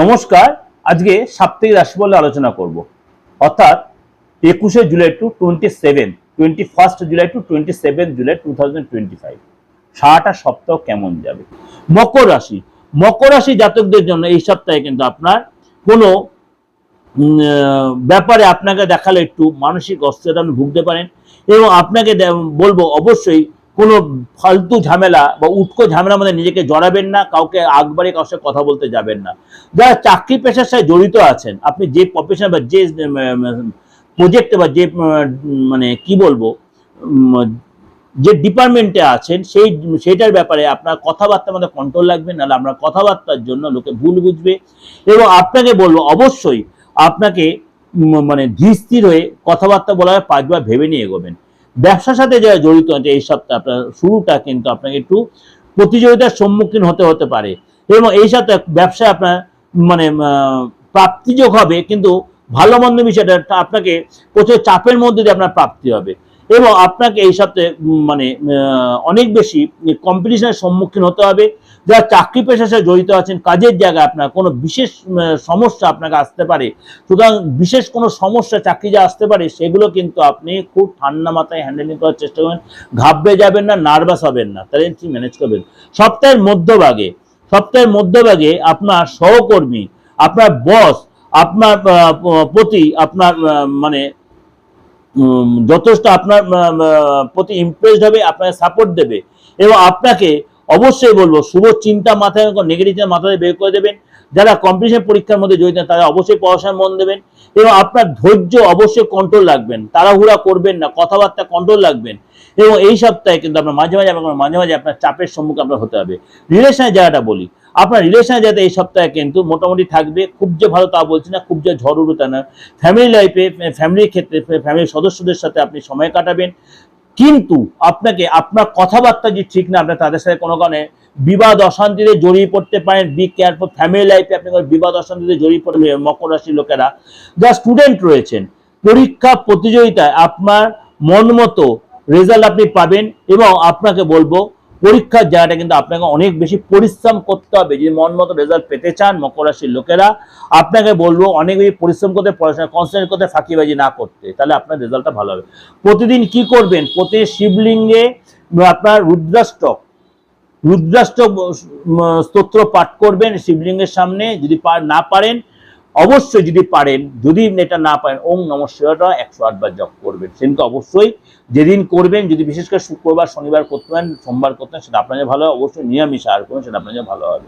নমস্কার, আজকে সাপ্তাহিক রাশি বলে আলোচনা করব। অর্থাৎ একুশে July to twenty seven twenty first July to twenty seven July two thousand twenty five সারাটা সপ্তাহ কেমন যাবে? মকর রাশি। মকর রাশি জাতকদের জন্য এই সপ্তাহে কিন্তু আপনার কোনো ব্যাপারে আপনাকে দেখালে একটু মানসিক অস্থিরতা আপনি ভুগতে পারেন এবং আপনাকে বলব অবশ্যই কোনো ফালতু ঝামেলা বা উটকো ঝামেলার মধ্যে নিজেকে জড়াবেন না, কাউকে আগবারে কারোর সাথে কথা বলতে যাবেন না। যারা চাকরি পেশার সাথে জড়িত আছেন, আপনি যে প্রফেশন বা যে প্রজেক্টে বা যে মানে কি বলব যে ডিপার্টমেন্টে আছেন, সেই, সেইটার ব্যাপারে আপনার কথাবার্তার মধ্যে কন্ট্রোল রাখবেন নাহলে আপনার কথাবার্তার জন্য লোকে ভুল বুঝবে। এবং আপনাকে বলব, অবশ্যই আপনাকে মানে ধীর স্থির হয়ে কথাবার্তা বলার পাঁচবার ভেবে নিয়ে এগোবেন। ব্যবসার সাথে যারা জড়িত আছে, এই সপ্তাহে আপনার শুরুটা কিন্তু আপনাকে একটু প্রতিযোগিতার সম্মুখীন হতে হতে পারে। এবং এই সপ্তাহে ব্যবসায় আপনার মানে প্রাপ্তিযোগ হবে, কিন্তু ভালো মন্দ বিষয়টা আপনাকে প্রচুর চাপের মধ্যে দিয়ে আপনার প্রাপ্তি হবে। এবং আপনাকে এই সপ্তাহে মানে অনেক বেশি কম্পিটিশনের সম্মুখীন হতে হবে। যারা চাকরি পেশার সাথে জড়িত আছেন, কাজের জায়গায় আপনার কোনো বিশেষ সমস্যা আপনাকে আসতে পারে। সুতরাং বিশেষ কোনো সমস্যা চাকরি যা আসতে পারে, সেগুলো কিন্তু আপনি খুব ঠান্ডা মাথায় হ্যান্ডেলিং করার চেষ্টা করবেন। ঘাবড়ে যাবেন না নার্ভাস হবেন না। তাহলে ম্যানেজ করবেন। সপ্তাহের মধ্যভাগে সপ্তাহের মধ্যভাগে আপনার সহকর্মী, আপনার বস আপনার প্রতি আপনার মানে যথেষ্ট আপনার প্রতি ইমপ্রেসড হবে, আপনাকে সাপোর্ট দেবে। এবং আপনাকে অবশ্যই বলব, শুভ চিন্তা মাথায় নেগেটিভ চিন্তা মাথায় বের করে দেবেন। যারা কম্পিটিশন পরীক্ষার মধ্যে জড়িত তারা অবশ্যই পড়াশোনায় মন দেবেন এবং আপনার ধৈর্য অবশ্যই কন্ট্রোল রাখবেন। তাড়াহুড়া করবেন না, কথাবার্তা কন্ট্রোল রাখবেন। এবং এই সপ্তাহে কিন্তু আপনার মাঝে মাঝে আপনার মাঝে মাঝে আপনার চাপের সম্মুখীন আপনার হতে হবে। রিলেশনের জায়গাটা বলি, আপনার রিলেশনের জায়গাতে এই সপ্তাহে কিন্তু মোটামুটি থাকবে, খুব যে ভালো তা বলছি না, খুব যে ঝড় উড়ো তা না। ফ্যামিলি লাইফে ফ্যামিলির ক্ষেত্রে ফ্যামিলির সদস্যদের সাথে আপনি সময় কাটাবেন। কিন্তু আপনাকে, আপনার কথাবার্তা যে ঠিক না আপনার তাদের সাথে কোনো কারণে বিবাদ অশান্তিতে জড়িয়ে পড়তে পারেন বি কেয়ারফুল ফ্যামিলি লাইফে আপনি বিবাদ অশান্তিতে জড়িয়ে পড়বে মকর রাশির লোকেরা। যা স্টুডেন্ট রয়েছেন, পরীক্ষা, প্রতিযোগিতায় আপনার মন মতো রেজাল্ট আপনি পাবেন এবং আপনাকে বলব পরীক্ষার জায়গাটা কিন্তু আপনাকে অনেক বেশি পরিশ্রম করতে হবে। যদি মন মতো রেজাল্ট পেতে চান মকর রাশির লোকেরা, আপনাকে বলব অনেক বেশি পরিশ্রম করতে, পড়াশোনা কনসেন্ট্রেট করতে, ফাঁকিবাজি না করতে, তাহলে আপনার রেজাল্টটা ভালো হবে। প্রতিদিন কি করবেন? প্রতি শিবলিঙ্গে আপনার রুদ্রাষ্টক রুদ্রাষ্টক স্তোত্র পাঠ করবেন শিবলিঙ্গের সামনে। যদি না পারেন অবশ্যই যদি পারেন, যদি এটা না পারেন, ওম নম শিবটা একশো আটবার জপ করবেন। সেদিনকে অবশ্যই যেদিন করবেন, যদি বিশেষ করে শুক্রবার, শনিবার করতে পারেন, সোমবার করতে পারেন, সেটা আপনার ভালো হবে অবশ্যই নিরামিষ আহার করবেন, সেটা আপনার ভালো হবে।